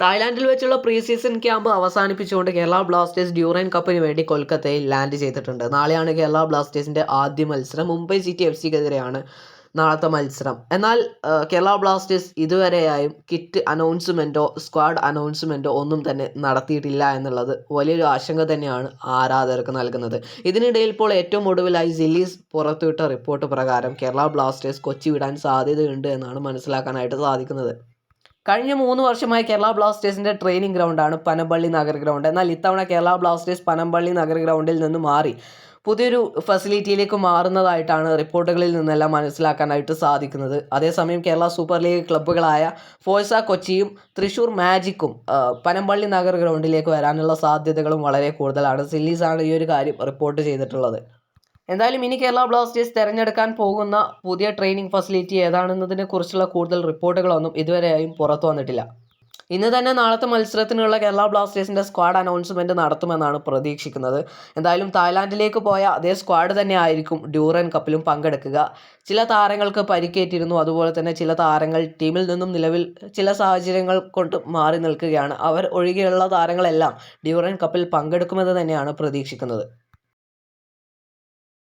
തായ്ലാൻഡിൽ വെച്ചുള്ള pre season camp അവസാനിപ്പിച്ചുകൊണ്ട് Kerala Blasters Durand കപ്പിന് വേണ്ടി കൊൽക്കത്തയിൽ ലാൻഡ് ചെയ്തിട്ടുണ്ട്. നാളെയാണ് കേരള ബ്ലാസ്റ്റേഴ്സിന്റെ ആദ്യ മത്സരം. മുംബൈ സിറ്റി എഫ് സിക്കെതിരെയാണ് നാളത്തെ മത്സരം. എന്നാൽ കേരള ബ്ലാസ്റ്റേഴ്സ് ഇതുവരെയായും കിറ്റ് അനൗൺസ്മെന്റോ സ്ക്വാഡ് അനൗൺസ്മെന്റോ ഒന്നും തന്നെ നടത്തിയിട്ടില്ല എന്നുള്ളത് വലിയൊരു ആശങ്ക തന്നെയാണ് ആരാധകർക്ക് നൽകുന്നത്. ഇതിനിടയിൽ ഇപ്പോൾ ഏറ്റവും ഒടുവിലായി സില്ലീസ് പുറത്തുവിട്ട റിപ്പോർട്ട് പ്രകാരം കേരള ബ്ലാസ്റ്റേഴ്സ് കൊച്ചി വിടാൻ സാധ്യതയുണ്ട് എന്നാണ് മനസ്സിലാക്കാനായിട്ട് സാധിക്കുന്നത്. കഴിഞ്ഞ മൂന്ന് വർഷമായി കേരള ബ്ലാസ്റ്റേഴ്സിന്റെ ട്രെയിനിങ് ഗ്രൗണ്ടാണ് പനമ്പള്ളി നഗർ ഗ്രൗണ്ട് എന്നാൽ ഇത്തവണ കേരള ബ്ലാസ്റ്റേഴ്സ് പനമ്പള്ളി നഗർ ഗ്രൗണ്ടിൽ നിന്ന് മാറി. പുതിയൊരു ഫെസിലിറ്റിയിലേക്ക് മാറുന്നതായിട്ടാണ് റിപ്പോർട്ടുകളിൽ നിന്നെല്ലാം മനസ്സിലാക്കാനായിട്ട് സാധിക്കുന്നത്. അതേസമയം കേരള സൂപ്പർ ലീഗ് ക്ലബ്ബുകളായ ഫോഴ്സ കൊച്ചിയും തൃശൂർ മാജിക്കും പനമ്പള്ളി നഗർ ഗ്രൗണ്ടിലേക്ക് വരാനുള്ള സാധ്യതകളും വളരെ കൂടുതലാണ്. സില്ലീസാണ് ഈ ഒരു കാര്യം റിപ്പോർട്ട് ചെയ്തിട്ടുള്ളത്. എന്തായാലും ഇനി കേരള ബ്ലാസ്റ്റേഴ്സ് തിരഞ്ഞെടുക്കാൻ പോകുന്ന പുതിയ ട്രെയിനിങ് ഫെസിലിറ്റി ഏതാണെന്നതിനെ കുറിച്ചുള്ള കൂടുതൽ റിപ്പോർട്ടുകളൊന്നും ഇതുവരെയായും പുറത്തു വന്നിട്ടില്ല. ഇന്ന് തന്നെ നാളത്തെ മത്സരത്തിനുള്ള കേരള ബ്ലാസ്റ്റേഴ്സിന്റെ സ്ക്വാഡ് അനൗൺസ്മെന്റ് നടത്തുമെന്നാണ് പ്രതീക്ഷിക്കുന്നത്. എന്തായാലും തായ്ലാൻഡിലേക്ക് പോയ അതേ സ്ക്വാഡ് തന്നെ ആയിരിക്കും ഡ്യൂറൻ കപ്പിലും പങ്കെടുക്കുക. ചില താരങ്ങൾക്ക് പരിക്കേറ്റിരുന്നു. അതുപോലെ തന്നെ ചില താരങ്ങൾ ടീമിൽ നിന്നും നിലവിൽ ചില സാഹചര്യങ്ങൾ കൊണ്ട് മാറി നിൽക്കുകയാണ്. അവർ ഒഴികെയുള്ള താരങ്ങളെല്ലാം ഡ്യൂറൻ കപ്പിൽ പങ്കെടുക്കുമെന്ന് തന്നെയാണ് പ്രതീക്ഷിക്കുന്നത്.